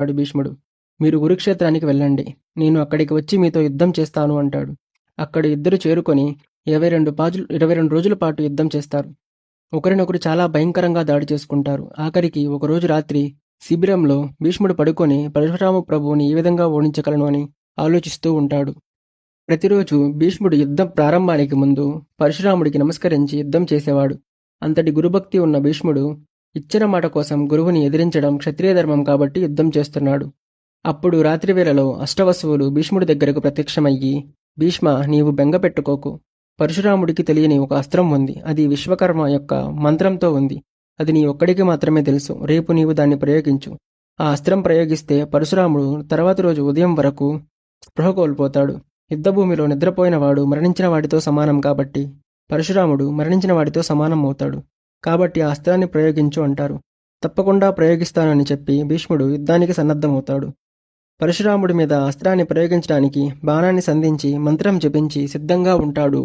అంటాడు భీష్ముడు. మీరు కురుక్షేత్రానికి వెళ్ళండి. నేను అక్కడికి వచ్చి మీతో యుద్ధం చేస్తాను అంటాడు. అక్కడ ఇద్దరు చేరుకొని ఇరవై రెండు పాజులు ఇరవై రెండు రోజుల పాటు యుద్ధం చేస్తారు. ఒకరినొకరు చాలా భయంకరంగా దాడి చేసుకుంటారు. ఆఖరికి ఒకరోజు రాత్రి శిబిరంలో భీష్ముడు పడుకొని పరశురామ ప్రభువుని ఏ విధంగా ఓడించగలను అని ఆలోచిస్తూ ఉంటాడు. ప్రతిరోజు భీష్ముడు యుద్ధం ప్రారంభానికి ముందు పరశురాముడికి నమస్కరించి యుద్ధం చేసేవాడు. అంతటి గురుభక్తి ఉన్న భీష్ముడు ఇచ్చిన మాట కోసం గురువుని ఎదిరించడం క్షత్రియ ధర్మం కాబట్టి యుద్ధం చేస్తున్నాడు. అప్పుడు రాత్రివేళలో అష్టవసువులు భీష్ముడి దగ్గరకు ప్రత్యక్షమయ్యి భీష్మ నీవు బెంగ పెట్టుకోకు. పరశురాముడికి తెలియని ఒక అస్త్రం ఉంది. అది విశ్వకర్మ యొక్క మంత్రంతో ఉంది. అది నీ ఒక్కడికి మాత్రమే తెలుసు. రేపు నీవు దాన్ని ప్రయోగించు. ఆ అస్త్రం ప్రయోగిస్తే పరశురాముడు తర్వాతి రోజు ఉదయం వరకు స్పృహ కోల్పోతాడు. యుద్ధభూమిలో నిద్రపోయిన వాడు మరణించిన వాడితో సమానం కాబట్టి పరశురాముడు మరణించిన వాడితో సమానం అవుతాడు. కాబట్టి ఆ అస్త్రాన్ని ప్రయోగించు అంటారు. తప్పకుండా ప్రయోగిస్తానని చెప్పి భీష్ముడు యుద్ధానికి సన్నద్ధమవుతాడు. పరశురాముడి మీద అస్త్రాన్ని ప్రయోగించడానికి బాణాన్ని సంధించి మంత్రం జపించి సిద్ధంగా ఉంటాడు